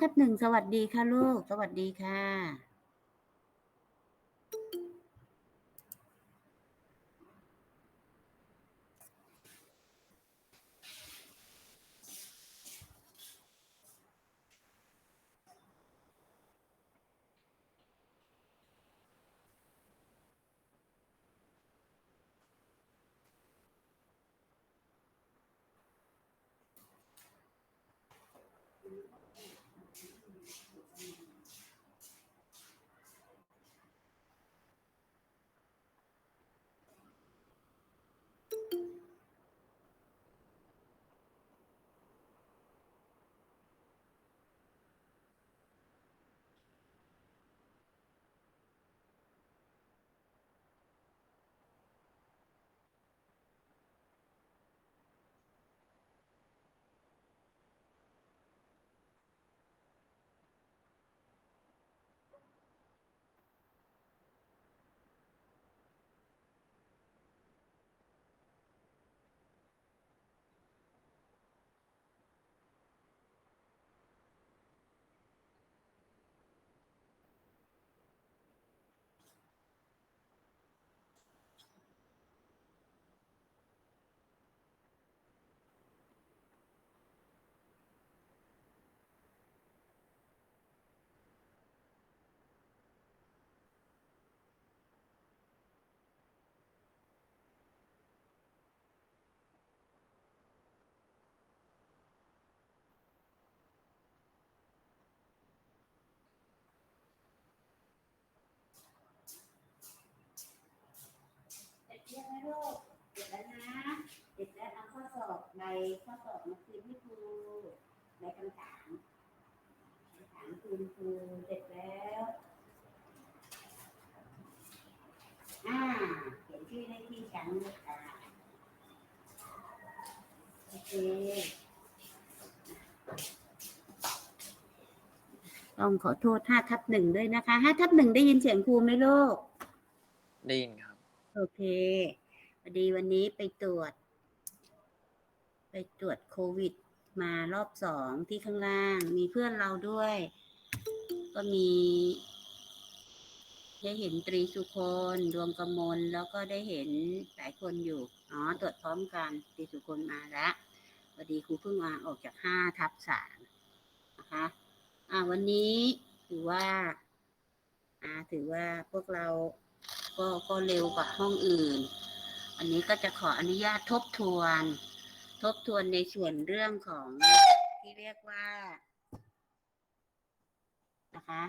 ทับหนึ่งสวัสดีค่ะลูก สวัสดีค่ะ ลูกเสร็จแล้วนะเสร็จแล้วเอาข้อสอบในข้อสอบมาคืนให้ครูในคำถามคำถามคืนครูเสร็จแล้วอ่าเขียนชื่อได้ที่ชั้นเลยค่ะโอเคต้องขอโทษห้าทับหนึ่งด้วยนะคะห้าทับหนึ่งได้ยินเสียงครูไหมลูก ได้ยินครับ โอเค พอดีวันนี้ไปตรวจ ไปตรวจโควิด มารอบสองที่ข้างล่าง มีเพื่อนเราด้วย ก็มีได้เห็นตรีสุคนดวงกมล แล้วก็ได้เห็นหลายคนอยู่ อ๋อ ตรวจพร้อมกัน ตรีสุคนมาแล้วพอดีครูเพิ่งมาออกจากห้าทับสามนะคะ อ่า วันนี้ถือว่า อ่า ถือว่าพวกเราก็ก็เร็วกว่าห้องอื่น อันนี้ก็จะขออนุญาตทบทวน ทบทวนในส่วนเรื่องของที่เรียกว่านะคะ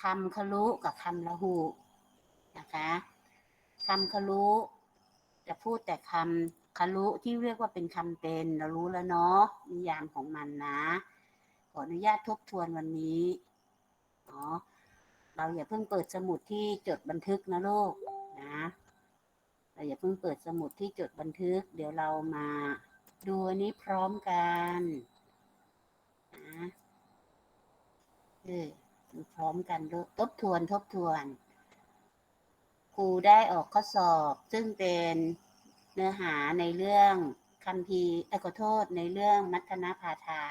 คำคลุกับคำละหูนะคะคำคลุจะพูดแต่คำคลุที่เรียกว่าเป็นคำเป็นเรารู้แล้วเนาะนิยามของมันนะ ขออนุญาตทบทวนวันนี้เนาะเราอย่าเพิ่งเปิดสมุดที่จดบันทึกนะลูกนะ เราอย่าเพิ่งเปิดสมุดที่จดบันทึก เดี๋ยวเรามา ดูอันนี้พร้อมกันนะเออพร้อมกันลูกทบทวนทบทวนครูได้ออกข้อสอบ ซึ่งเป็นเนื้อหาในเรื่องคัมภีร์อยขอโทษในเรื่องมัทธนพาทา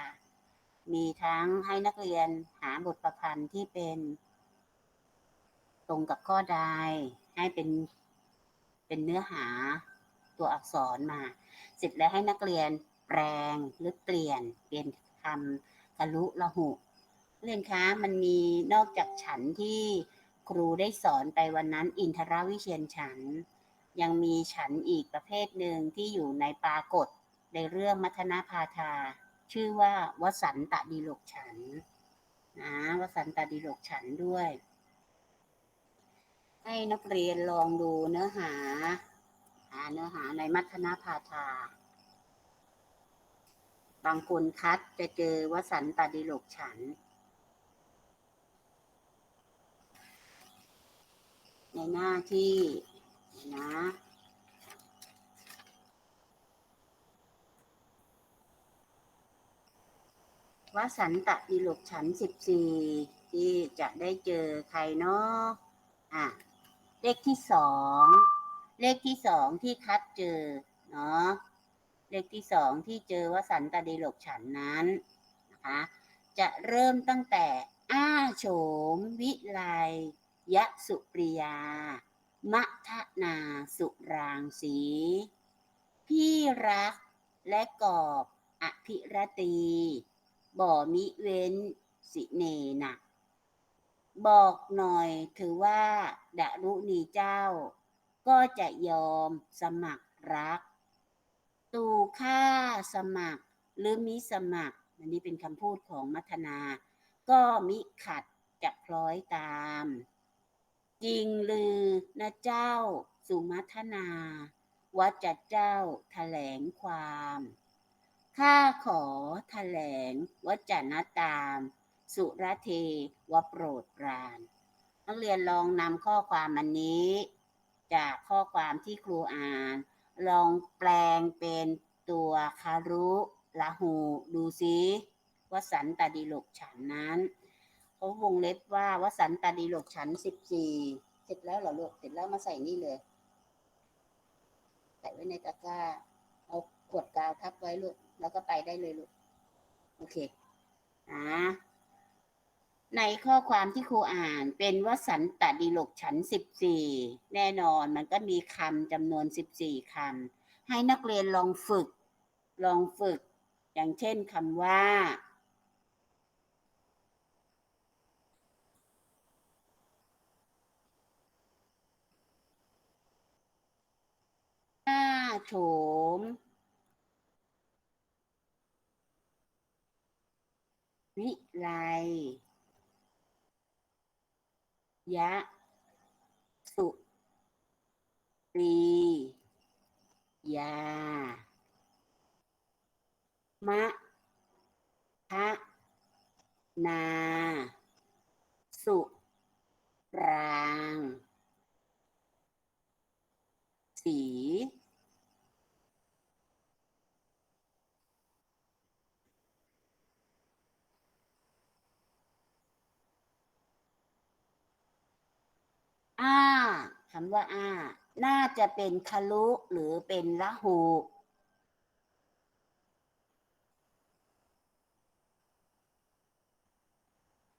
มีทั้งให้นักเรียนหาบทประพันธ์ที่เป็น ตรงกับข้อใดให้เป็น เป็นเนื้อหาตัวอักษรมา เสร็จแล้วให้นักเรียนแปลงหรือเปลี่ยนเปลี่ยนคำกะลุละหุ เรียนคะมันมีนอกจากฉันที่ครูได้สอนไปวันนั้น อินทรวิเชียนฉัน ยังมีฉันอีกประเภทหนึ่งที่อยู่ในปรากฏในเรื่องมัทนาพาทา ชื่อว่าวสันตดีโลกฉันนะวสันตดีโลกฉันด้วย ให้นักเรียนลองดูเนื้อหา หาเนื้อหาในมัทนาพาทา บางคนคัดจะเจอวสันตดิโลกฉัน ในหน้าที่นะวสันตดิโลกฉันสิบสี่ที่จะได้เจอใครเนาะอะ เลขที่สอง เลขที่สองที่คัดเจอ เนาะ เลขที่สองที่เจอว่าสันตดิโลกฉันนั้นนะคะ จะเริ่มตั้งแต่อ้าโฉม วิไลยะสุปริยามะทะนาสุรางสี พี่รักและกอบอภิรตี บ่มิเว้นสิเนนะ บอกหน่อยถือว่าดารุณีเจ้า ก็จะยอมสมัครรัก ตูค่าสมัครหรือมิสมัคร อันนี้เป็นคำพูดของมัทนา ก็มิขัดจะคล้อยตาม จริงลือนะเจ้าสุมัทนาวัจเจ้าแถลงความ ข้าขอแถลงวจนะตาม สุรเทวโปรดปรานนักเรียนลองนำข้อความอันนี้ จากข้อความที่ครูอ่าน ลองแปลงเป็นตัวคารุละหูดูซิวสันตดิโลกฉันนั้นเขาวงเล็บว่าวสันตดิโลกฉันสิบสี่เสร็จแล้วเหรอลูกเสร็จแล้วมาใส่นี่เลย ใส่ไว้ในตะกร้า เอาขวดกาวทับไว้ลูก แล้วก็ไปได้เลยลูก โอเค อ่า ในข้อความที่ครูอ่านเป็นวสันตดิลกฉันสิบสี่แน่นอนมันก็มีคำจำนวนสิบสี่คำให้นักเรียนลองฝึก ลองฝึก อย่างเช่นคำว่า หน้าโฉมวิไล ยะ สุปรียา มะทะนา สุราง สี อ้าคำว่าอ้า น่าจะเป็นคารุหรือเป็นละหู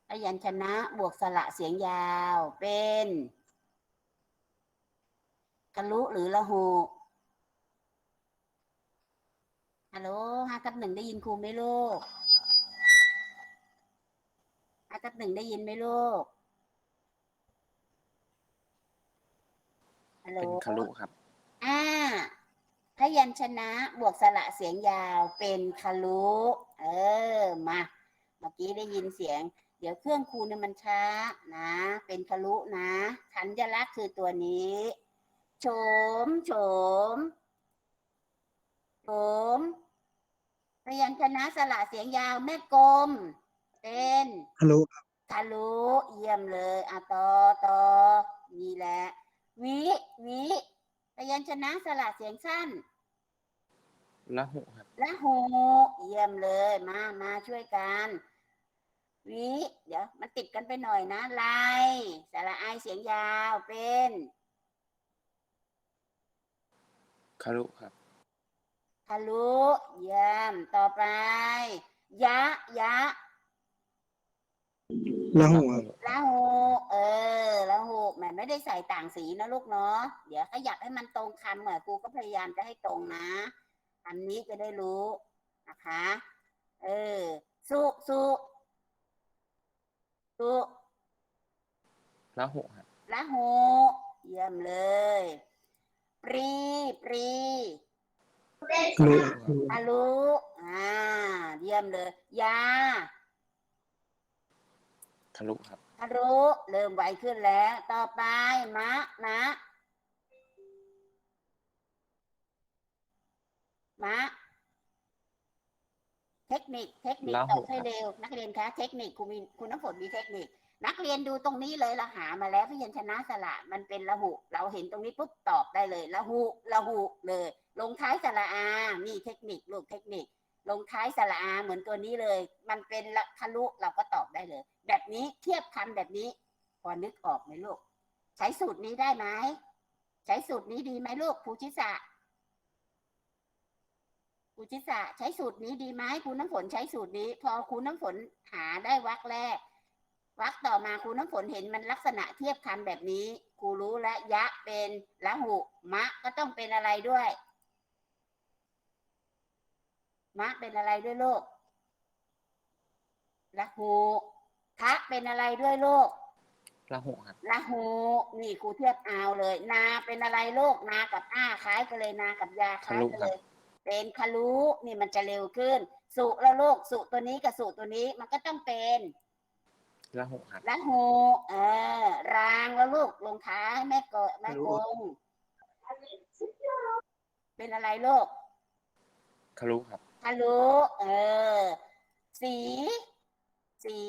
พยัญชนะบวกสระเสียงยาว เป็นคารุหรือละหูฮัลโหลห้ากับหนึ่งได้ยินครูไหมลูกห้ากับหนึ่งได้ยินไหมลูก ฮัลโหลเป็นคารุครับ อ่า พยัญชนะบวกสระเสียงยาวเป็นคารุเออ มา เมื่อกี้ได้ยินเสียง เดี๋ยวเครื่องครูเนี่ยมันช้านะ เป็นคารุนะขันยลักษณ์คือตัวนี้โฉมโฉมโฉมพยัญชนะสระเสียงยาวแม่กลม เป็นฮัลโหลคารุเยี่ยมเลยอะต่อต่อนี่แหละ วิวิพยัญชนะสระเสียงสั้นละหุครับและหูเยี่ยมเลยมามาช่วยกันวิเดี๋ยวมันติดกันไปหน่อยนะลายสระไอายเสียงยาวเป็นคารุครับคารุเยี่ยมต่อไป ยะ ยะ ละหูครับละหูเออละหูแหมไม่ได้ใส่ต่างสีนะลูกเนาะเดี๋ยวขยับให้มันตรงคำเหมือนครูก็พยายามจะให้ตรงนะอันนี้จะได้รู้นะคะ เออ สุสุสุละหุครับละหูเยี่ยมเลย ปรีปรีฮัลโหลอารุอ่า เยี่ยมเลย ยา คารุครับอารุเริ่มไวขึ้นแล้ว ต่อไปมะมะมะเทคนิค เทคนิคละตหอบกให้ครับเร็ว นักเรียนคะเทคนิคคุณมีคุณน้ำฝนมีเทคนิค นักเรียนดูตรงนี้เลยเราหามาแล้วพยัญชนะสระมันเป็นละหุ เราเห็นตรงนี้ปุ๊บตอบได้เลยละหุละหุเลย ลงท้ายสระอานี่เทคนิคลูกเทคนิค ลงท้ายสระอาเหมือนตัวนี้เลย มันเป็นละทะลุเราก็ตอบ ได้เลย แบบนี้เทียบคำแบบนี้ พอนึกออกไหมลูก ใช้สูตรนี้ได้ไหมใช้สูตรนี้ดีไหมลูกภูชิสะครูชิสะใช้สูตรนี้ดีไหมครูน้ำฝนใช้สูตรนี้ พอครูน้ำฝนหาได้วรรคแรกวรรคต่อมาครูน้ำฝนเห็นมันลักษณะเทียบคำแบบนี้ครูรู้แล้วยะเป็นละหุ มะก็ต้องเป็นอะไรด้วย มะเป็นอะไรด้วยโลก ละหูทะเป็นอะไรด้วยโลกละหุครับละหูนี่ครูเทียบเอาเลย นาเป็นอะไรโลกนากับอ้าคล้ายกันเลยนากับยาคล้ายกันเลย เป็นคารุนี่มันจะเร็วขึ้น สุแล้วโลกสุตัวนี้กับสุตัวนี้มันก็ต้องเป็นละหุครับละหูเออ รางแล้วลูกลงท้ายแม่เกดแม่กงเป็นอะไรโลกคลุครับคารุเออ สี สี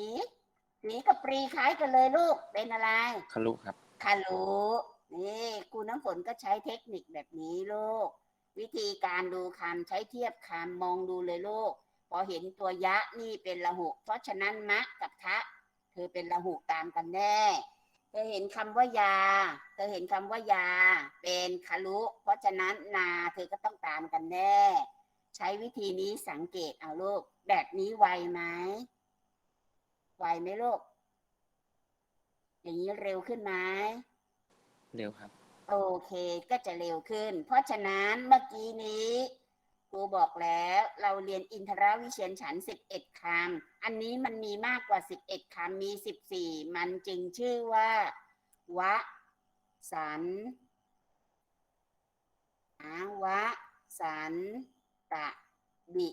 สีกับปรีคล้ายกันเลยลูก เป็นอะไรคลุครับคารุนี่ครูน้ำฝนก็ใช้เทคนิคแบบนี้ลูก วิธีการดูคำใช้เทียบคำมองดูเลยลูก พอเห็นตัวยะนี่เป็นละหุ เพราะฉะนั้นมะกับทะ เธอเป็นละหุตามกันแน่เธอเห็นคำว่ายา เธอเห็นคำว่ายา เป็นคารุ เพราะฉะนั้นนาเธอก็ต้องตามกันแน่ ใช้วิธีนี้สังเกตเอาลูก แบบนี้ไวไหม ไวไหมลูก อย่างนี้เร็วขึ้นไหมเร็วครับ โอเคก็จะเร็วขึ้น เพราะฉะนั้นเมื่อกี้นี้ครูบอกแล้วเราเรียนอินทรวิเชียนฉันสิบเอ็ดคำอันนี้มันมีมากกว่าสิบเอ็ดคำมีสิบสี่มันจึงชื่อว่า วะ สันอาวะ สันตะ บิ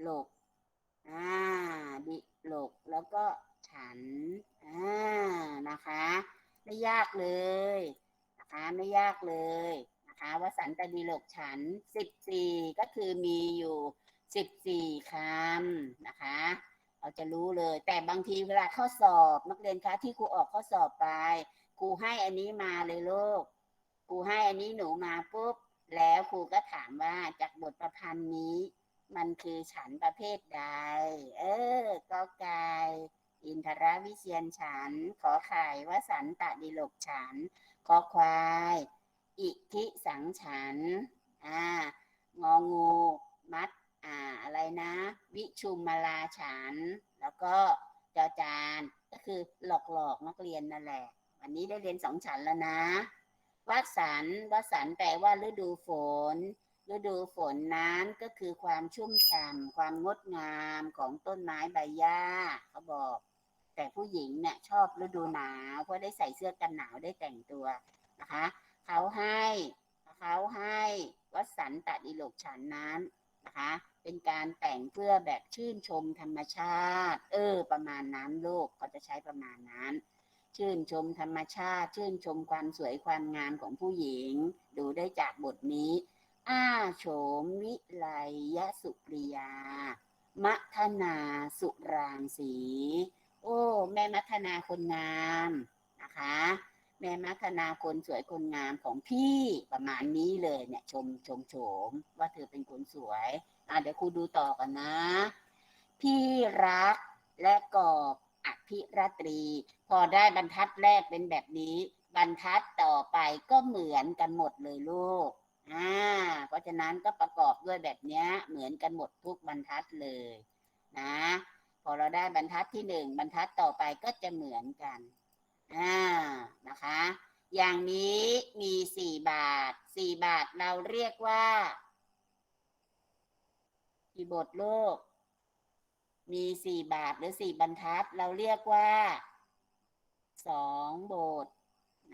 โลกอ่าบิ โลกแล้วก็ฉันอ่านะคะ ไม่ยากเลยนะคะไม่ยากเลยนะคะวสันตดีโลกฉันสิบสี่ก็คือมีอยู่สิบสี่คำนะคะเราจะรู้เลย แต่บางทีเวลาข้อสอบนักเรียนคะที่ครูออกข้อสอบไปครูให้อันนี้มาเลยลูกครูให้อันนี้หนูมาปุ๊บแล้วครูก็ถามว่าจากบทประพันธ์นี้ มันคือฉันประเภทใด เออ ก็ไก่อินทรวิเชียนฉัน ขอไข่วสันตดิโลกฉันคอควาย อิทิสังฉัน อ่างองู มัด อ่า อะไรนะ วิชุมมาลาฉัน แล้วก็จอจาน ก็คือหลอกหลอกนักเรียนนั่นแหละ วันนี้ได้เรียนสองฉันแล้วนะวัสันวสันแปลว่าฤดูฝน ฤดูฝนนั้นก็คือความชุ่มฉ่ำความงดงามของต้นไม้ใบหญ้าเขาบอก แต่ผู้หญิงเนี่ยชอบฤดูหนาวเพราะได้ใส่เสื้อกันหนาวได้แต่งตัวนะคะเขาให้เขาให้วัดสันตดิโลกฉันนั้นนะคะ เป็นการแต่งเพื่อแบบชื่นชมธรรมชาติ เออ ประมาณนั้นโลกเขาจะใช้ประมาณนั้น ชื่นชมธรรมชาติ ชื่นชมความสวยความงามของผู้หญิง ดูได้จากบทนี้ อ้าโฉมวิไลยสุปริยา มัทนาสุรางสี โอ้ แม่มัทนาคนงามนะคะ แม่มัทนาคนสวยคนงามของพี่ประมาณนี้เลยเนี่ย ชมชมโฉมว่าเธอเป็นคนสวย อะเดี๋ยวครูดูต่อกันนะ พี่รักและกอบอภิราตรี พอได้บรรทัดแรกเป็นแบบนี้ บรรทัดต่อไปก็เหมือนกันหมดเลยลูก อ่าเพราะฉะนั้นก็ประกอบด้วยแบบเนี้ยเหมือนกันหมดทุกบรรทัดเลยนะ พอเราได้บรรทัดที่หนึ่งบรรทัดต่อไปก็จะเหมือนกันอ่านะคะ อย่างนี้มีสี่บาทสี่บาทเราเรียกว่ากี่บทโลก มีสี่บาทหรือสี่บรรทัด เราเรียกว่าสองบท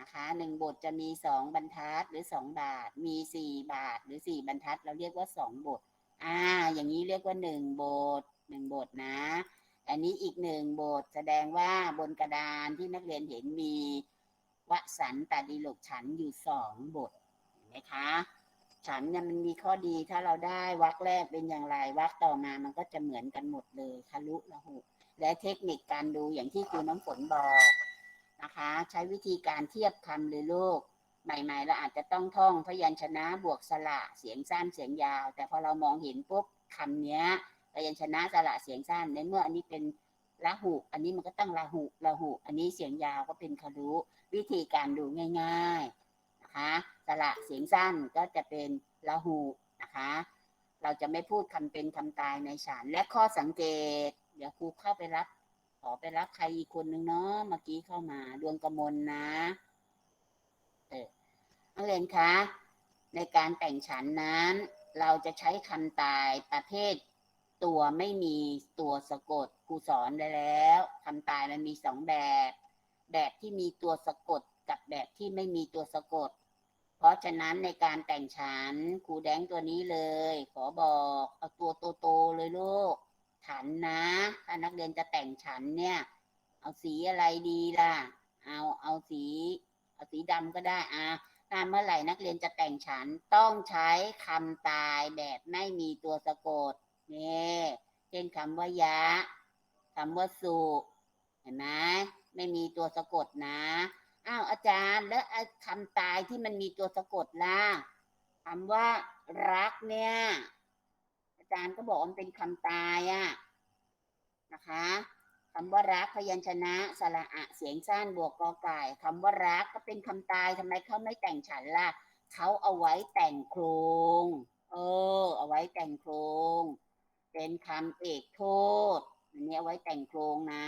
นะคะหนึ่งบทจะมีสองบรรทัดหรือสองบาท มีสี่บาทหรือสี่บรรทัด เราเรียกว่าสองบท อ่า อย่างนี้เรียกว่าหนึ่งบทหนึ่งบทนะ อันนี้อีกหนึ่งบทแสดงว่าบนกระดานที่นักเรียนเห็นมีวสันตดิลกฉันอยู่สองบทเห็นไหมคะฉันเนี่ยมันมีข้อดีถ้าเราได้วรรคแรกเป็นอย่างไรวรรคต่อมามันก็จะเหมือนกันหมดเลยคารุละหุและเทคนิคการดูอย่างที่ครูน้ำฝนบอก นะคะ ใช้วิธีการเทียบคำเลยลูกใหม่ๆเราอาจจะต้องท่องพยัญชนะบวกสระเสียงสั้นเสียงยาว แต่พอเรามองเห็นปุ๊บคำเนี้ยพยัญชนะสระเสียงสั้นในเมื่ออันนี้เป็นละหุ อันนี้มันก็ต้องละหุละหุ อันนี้เสียงยาวก็เป็นคารุวิธีการดูง่ายๆนะคะสระเสียงสั้นก็จะเป็นละหุนะคะ เราจะไม่พูดคำเป็นคำตายในฉันและข้อสังเกต เดี๋ยวครูเข้าไปรับ ขอไปรับใครอีกคนนึงเนาะเมื่อกี้เข้ามา ดวงกมลนะ เออนักเรียนคะ ในการแต่งฉันนั้น เราจะใช้คำตายประเภท ตัวไม่มีตัวสะกดครูสอนได้แล้วคำตายมันมีสองแบบ แบบที่มีตัวสะกดกับแบบที่ไม่มีตัวสะกด เพราะฉะนั้นในการแต่งฉันครูแดงตัวนี้เลย ขอบอกเอาตัวโตๆเลยลูก ฉันนะ ถ้านักเรียนจะแต่งฉันเนี่ย เอาสีอะไรดีล่ะ เอาเอาสี เอาสีดำก็ได้อะถ้าเมื่อไหร่นักเรียนจะแต่งฉันต้องใช้คำตายแบบไม่มีตัวสะกดนี่เช่นคำว่ายะคำว่าสุเห็นไหมไม่มีตัวสะกดนะอ้าวอาจารย์แล้วคำตายที่มันมีตัวสะกดล่ะคำว่ารักเนี่ย จารย์ก็บอกว่ามันเป็นคำตายอะนะคะคำว่ารักพยัญชนะสระอะเสียงสั้นบวกกอไก่คำว่ารักก็เป็นคำตายทำไมเขาไม่แต่งฉันล่ะเขาเอาไว้แต่งโครง เออ เอาไว้แต่งโครง เป็นคำเอกโทษอันนี้เอาไว้แต่งโครงนะ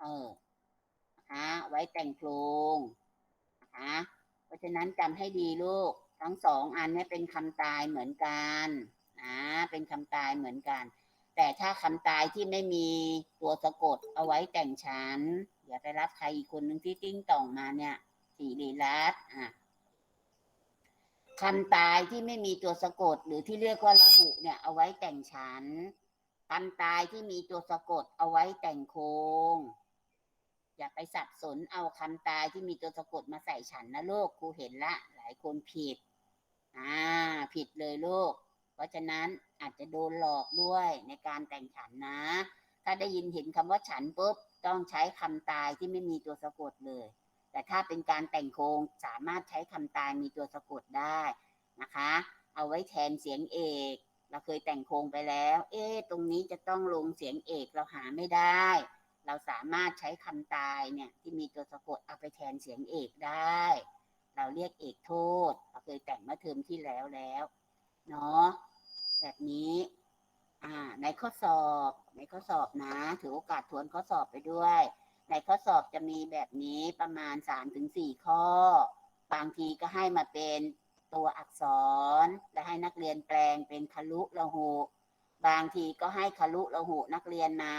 เออนะคะไว้แต่งโครงนะคะเพราะฉะนั้นจำให้ดีลูก ทั้งสองอันนี้เป็นคำตายเหมือนกัน นะเป็นคำตายเหมือนกัน แต่ถ้าคำตายที่ไม่มีตัวสะกดเอาไว้แต่งฉันเดี๋ยวไปรับใครอีกคนหนึ่งที่ติ้งต่องมาเนี่ยสีรีรัตอะคำตายที่ไม่มีตัวสะกด หรือที่เรียกว่าละหุเนี่ย เอาไว้แต่งฉันคำตายที่มีตัวสะกดเอาไว้แต่งโครงอย่าไปสับสนเอาคำตายที่มีตัวสะกดมาใส่ฉันนะลูกครูเห็นละ หลายคนผิด อ่า ผิดเลยลูก เพราะฉะนั้นอาจจะโดนหลอกด้วยในการแต่งฉันนะ ถ้าได้ยินเห็นคำว่าฉันปุ๊บต้องใช้คำตายที่ไม่มีตัวสะกดเลย แต่ถ้าเป็นการแต่งโครงสามารถใช้คำตายมีตัวสะกดได้นะคะ เอาไว้แทนเสียงเอก เราเคยแต่งโครงไปแล้ว เอ๊ตรงนี้จะต้องลงเสียงเอกเราหาไม่ได้ เราสามารถใช้คำตายเนี่ยที่มีตัวสะกดเอาไปแทนเสียงเอกได้ เราเรียกเอกโทษ เราเคยแต่งเมื่อเทอมที่แล้วแล้ว เนาะแบบนี้ อ่า ในข้อสอบ ในข้อสอบนะ ถือโอกาสทวนข้อสอบไปด้วย ในข้อสอบจะมีแบบนี้ประมาณสามถึงสี่ข้อ บางทีก็ให้มาเป็นตัวอักษร และให้นักเรียนแปลงเป็นคลุละหุ บางทีก็ให้คลุละหุนักเรียนมา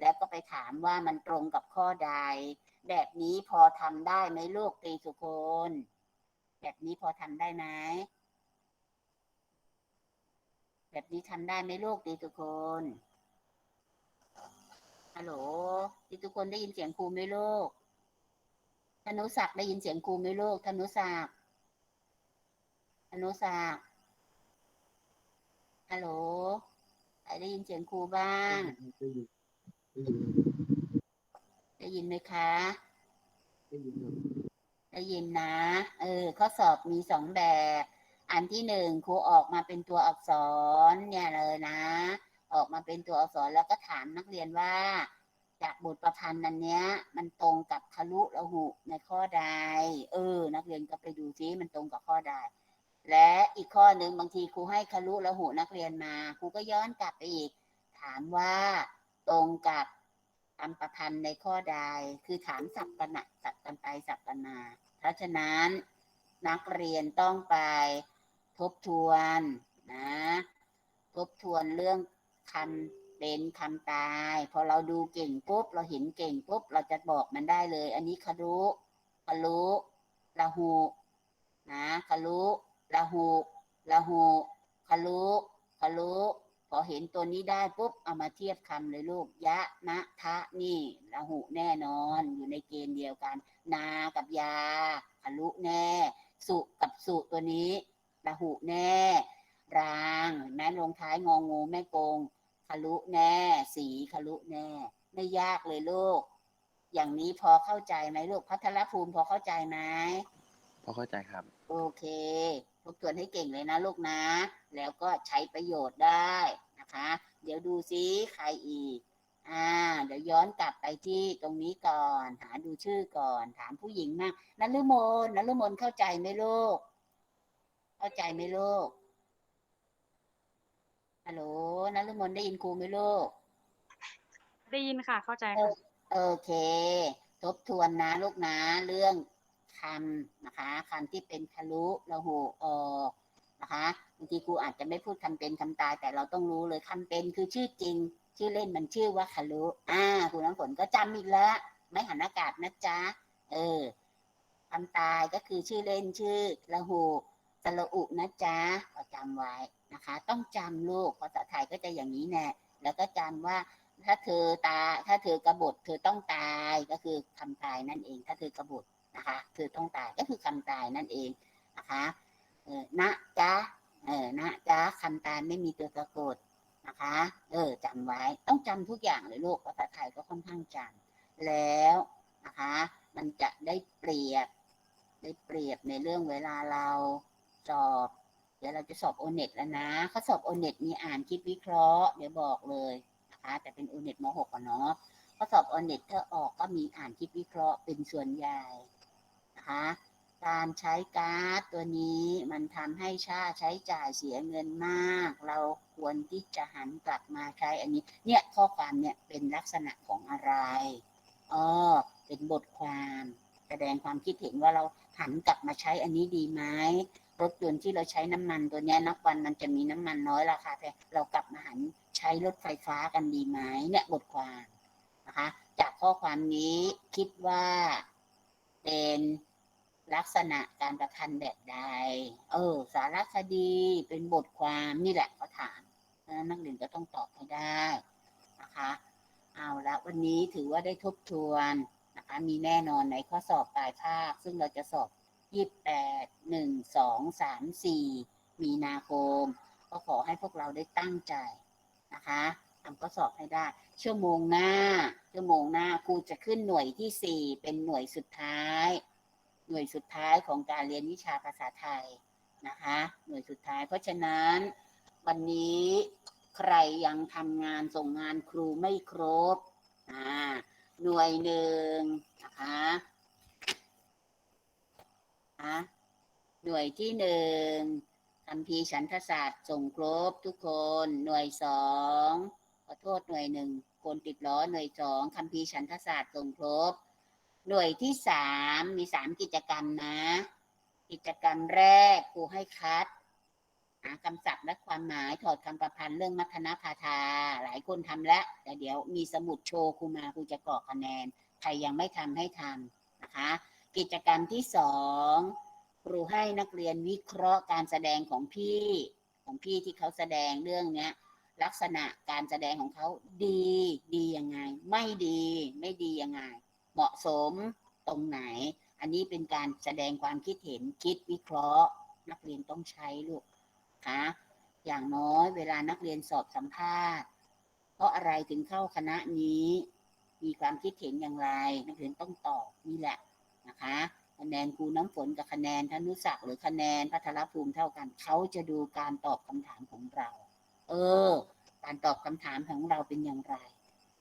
แล้วก็ไปถามว่ามันตรงกับข้อใด แบบนี้พอทำได้ไหมลูกตีสุคน แบบนี้พอทำได้ไหม แบบนี้ทำได้ไหมลูกตรีสุคนฮัลโหลตรีสุคนได้ยินเสียงครูไหมลูกธนุศักดิ์ได้ยินเสียงครูไหมลูกธนุศักดิ์ธนุศักดิ์ฮัลโหลใครได้ยินเสียงครูบ้าง ได้ยินได้ยินได้ยินไหมคะได้ยินครับได้ยินนะ เออ ข้อสอบมีสองแบบ อันที่หนึ่งครูออกมาเป็นตัวอักษรเนี่ยเลยนะ ออกมาเป็นตัวอักษรแล้วก็ถามนักเรียนว่า จากบทประพันธ์นั้นเนี้ย มันตรงกับคลุละหุในข้อใด เออ นักเรียนก็ไปดูซิมันตรงกับข้อใด และอีกข้อหนึ่งบางทีครูให้คลุละหุนักเรียนมาครูก็ย้อนกลับไปอีก ถามว่าตรงกับคำประพันธ์ในข้อใด คือถามสับกันนะสับกันไปสับกันมา เพราะฉะนั้นนักเรียนต้องไป ทบทวนนะ ทบทวนเรื่องคำเป็นคำตาย พอเราดูเก่งปุ๊บ เราเห็นเก่งปุ๊บ เราจะบอกมันได้เลย อันนี้คารุคารุละหูนะคารุละหูละหูคารุคารุพอเห็นตัวนี้ได้ปุ๊บ เอามาเทียบคำเลยลูก ยะมะทะนี่ละหูแน่นอน อยู่ในเกณฑ์เดียวกัน นากับยาคารุแน่ สุกับสุตัวนี้ ละหุแน่ รางเห็นไหมลงท้ายงองูแม่กงคลุแน่ สีคลุแน่ ไม่ยากเลยลูก อย่างนี้พอเข้าใจไหมลูกพัทรภูมิพอเข้าใจไหมพอเข้าใจครับ โอเคทบทวนให้เก่งเลยนะลูกนะ แล้วก็ใช้ประโยชน์ได้นะคะ เดี๋ยวดูซิใครอีกอ่า เดี๋ยวย้อนกลับไปที่ตรงนี้ก่อน หาดูชื่อก่อน ถามผู้หญิงมากนัลมนนัลมนเข้าใจไหมลูก เข้าใจไหมลูกฮัลโหลนฤมลได้ยินครูไหมลูก ได้ยินค่ะ เข้าใจโอค่ะ โอเค ทบทวนนะลูกนะ เรื่องคำนะคะคำที่เป็นคลุละหูออกนะคะบางทีครูอาจจะไม่พูดคำเป็นคำตาย แต่เราต้องรู้เลยคำเป็นคือชื่อจริง ชื่อเล่นมันชื่อว่าคลุอ่าครูน้ำฝนก็จำอีกแล้ว ไม่หันอากาศนะจ๊ะ เออคำตายก็คือชื่อเล่นชื่อละหูส ระอุนะจ๊ะก็จำไว้นะคะ ต้องจำลูกภาษาไทยก็จะอย่างนี้แน่แล้วก็จำว่าถ้าเธอตา ถ้าเธอกระบฏเธอต้องตายก็คือคำตายนั่นเอง ถ้าเธอกระบฏนะคะเธอต้องตายก็คือคำตายนั่นเองนะคะเออนะจ๊ะเออนะจ๊ะคำตายไม่มีตัวสะกดนะคะ เออจำไว้ต้องจำทุกอย่างเลยลูกภาษาไทยก็ค่อนข้างจำแล้วนะคะ มันจะได้เปรียบ ได้เปรียบในเรื่องเวลาเรา สอบเดี๋ยวเราจะสอบโอเน็ตแล้วนะเขาสอบโอเน็ตมีอ่านคิดวิเคราะห์เดี๋ยวบอกเลยนะคะแต่เป็นโอเน็ตมหกอะเนาะข้อสอบโอเน็ตถ้าออกก็มีอ่านคิดวิเคราะห์เป็นส่วนใหญ่นะคะการใช้การ์ดตัวนี้มันทำให้ชาใช้จ่ายเสียเงินมาก เราควรที่จะหันกลับมาใช้อันนี้ เนี่ยข้อความเนี่ยเป็นลักษณะของอะไรอ๋อเป็นบทความ แสดงความคิดเห็นว่าเราหันกลับมาใช้อันนี้ดีไหม รถยนต์ที่เราใช้น้ำมันตัวนี้นับวันมันจะมีน้ำมันน้อยราคาแพงเรากลับมาหันใช้รถไฟฟ้ากันดีไหมเนี่ยบทความนะคะ จากข้อความนี้คิดว่าเป็นลักษณะการประพันธ์แบบใด เออ สารคดีเป็นบทความนี่แหละเขาถามเพราะฉะนั้นนักเรียนก็ต้องตอบให้ได้นะคะ เอาละวันนี้ถือว่าได้ทบทวนนะคะ มีแน่นอนในข้อสอบปลายภาค ซึ่งเราจะสอบ ยี่แปดหนึ่งสองสามสี่มีนาคม ก็ขอให้พวกเราได้ตั้งใจนะคะทำข้อสอบให้ได้ ชั่วโมงหน้า ชั่วโมงหน้าครูจะขึ้นหน่วยที่สี่เป็นหน่วยสุดท้าย หน่วยสุดท้ายของการเรียนวิชาภาษาไทยนะคะ หน่วยสุดท้าย เพราะฉะนั้นวันนี้ใครยังทำงานส่งงานครูไม่ครบอ่าหน่วยหนึ่งนะคะะหน่วยที่หนึ่งคัมภีร์ฉันทศาสตร์ส่งครบทุกคน หน่วยสองขอโทษหน่วยหนึ่งคนติดล้อหน่วยสองคัมภีร์ฉันทศาสตร์ส่งครบ หน่วยที่สามมีสามกิจกรรมนะ กิจกรรมแรกครูให้คัดหาคำศัพท์และความหมายถอดคำประพันธ์เรื่องมัทนาพาทา หลายคนทำแล้วแต่เดี๋ยวมีสมุดโชว์ครูมาครูจะกรอกคะแนน ใครยังไม่ทำให้ทำนะคะ กิจกรรมที่สองครูให้นักเรียนวิเคราะห์การแสดงของพี่ของพี่ที่เขาแสดงเรื่องเนี้ยลักษณะการแสดงของเขาดี ดียังไง ไม่ดี ไม่ดียังไง เหมาะสมตรงไหน อันนี้เป็นการแสดงความคิดเห็นคิดวิเคราะห์ นักเรียนต้องใช้ลูกคะอย่างน้อยเวลานักเรียนสอบสัมภาษณ์ เพราะอะไรถึงเข้าคณะนี้ มีความคิดเห็นอย่างไร นักเรียนต้องตอบนี่แหละ นะคะคะแนนครูน้ำฝนกับคะแนนธนุศักดิ์หรือคะแนนพัทรภูมิเท่ากัน เขาจะดูการตอบคำถามของเรา เออ การตอบคำถามของเราเป็นอย่างไร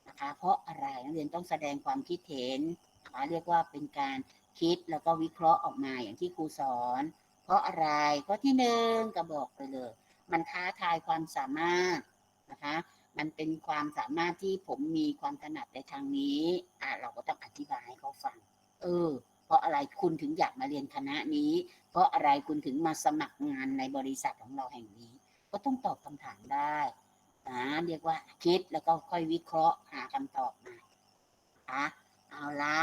นะคะ เพราะอะไรนักเรียนต้องแสดงความคิดเห็นนะคะเรียกว่าเป็นการคิดแล้วก็วิเคราะห์ออกมาอย่างที่ครูสอน เพราะอะไรเพราะที่หนึ่งก็บอกไปเลย มันท้าทายความสามารถนะคะ มันเป็นความสามารถที่ผมมีความถนัดในทางนี้ อะเราก็ต้องอธิบายให้เขาฟัง เออ เพราะอะไรคุณถึงอยากมาเรียนคณะนี้ เพราะอะไรคุณถึงมาสมัครงานในบริษัทของเราแห่งนี้ ก็ต้องตอบคำถามได้นะเรียกว่าคิดแล้วก็ค่อยวิเคราะห์หาคำตอบมาอะเอาละ